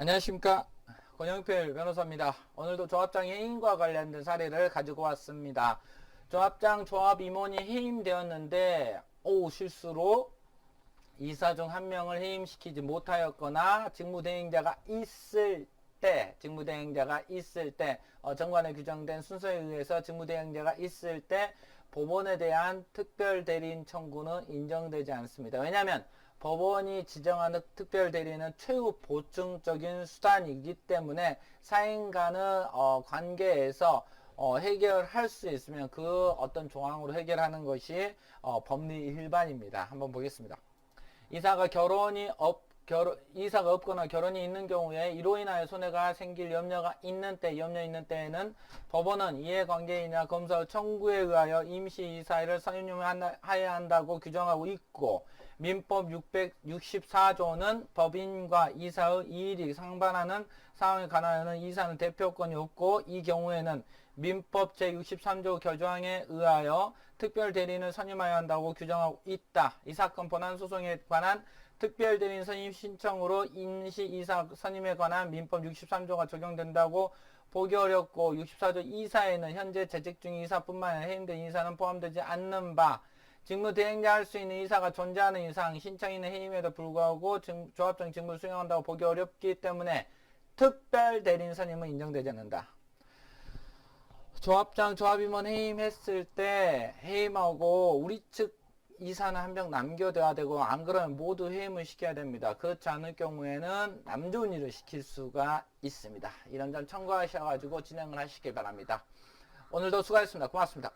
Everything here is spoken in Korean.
안녕하십니까 권영필 변호사입니다. 오늘도 조합장 해임과 관련된 사례를 가지고 왔습니다. 조합장 조합 임원이 해임되었는데 오 실수로 이사 중 한 명을 해임시키지 못하였거나 직무대행자가 있을 때 직무대행자가 있을 때 어, 정관에 규정된 순서에 의해서 직무대행자가 있을 때 법원에 대한 특별 대리인 청구는 인정되지 않습니다. 왜냐하면 법원이 지정하는 특별 대리인은 최후 보충적인 수단이기 때문에 사인 간의 어, 관계에서 어, 해결할 수 있으면 그 어떤 조항으로 해결하는 것이 어, 법리 일반입니다. 한번 보겠습니다. 이사가 결혼이 없 결혼 이사가 없거나 결혼이 있는 경우에 이로 인하여 손해가 생길 염려가 있는 때 염려 있는 때에는 법원은 이해관계이나 검사 청구에 의하여 임시 이사를 선임하여야 한다고 규정하고 있고 민법 664조는 법인과 이사의 이익이 상반하는 상황에 관하여는 이사는 대표권이 없고 이 경우에는 민법 제63조 교조항에 의하여 특별 대리인을 선임하여야 한다고 규정하고 있다. 이 사건 본안 소송에 관한 특별 대리인 선임 신청으로 임시 이사 선임에 관한 민법 63조가 적용된다고 보기 어렵고 64조 이사에는 현재 재직 중인 이사뿐만 아니라 해임된 이사는 포함되지 않는 바 직무 대행자 할 수 있는 이사가 존재하는 이상 신청인의 해임에도 불구하고 직- 조합장 직무를 수행한다고 보기 어렵기 때문에 특별 대리인 선임은 인정되지 않는다. 조합장 조합임원 해임했을 때 해임하고 우리 측 이사는 한 명 남겨둬야 되고 안 그러면 모두 해임을 시켜야 됩니다. 그렇지 않을 경우에는 남 좋은 일을 시킬 수가 있습니다. 이런 점 참고하셔가지고 진행을 하시길 바랍니다. 오늘도 수고하셨습니다. 고맙습니다.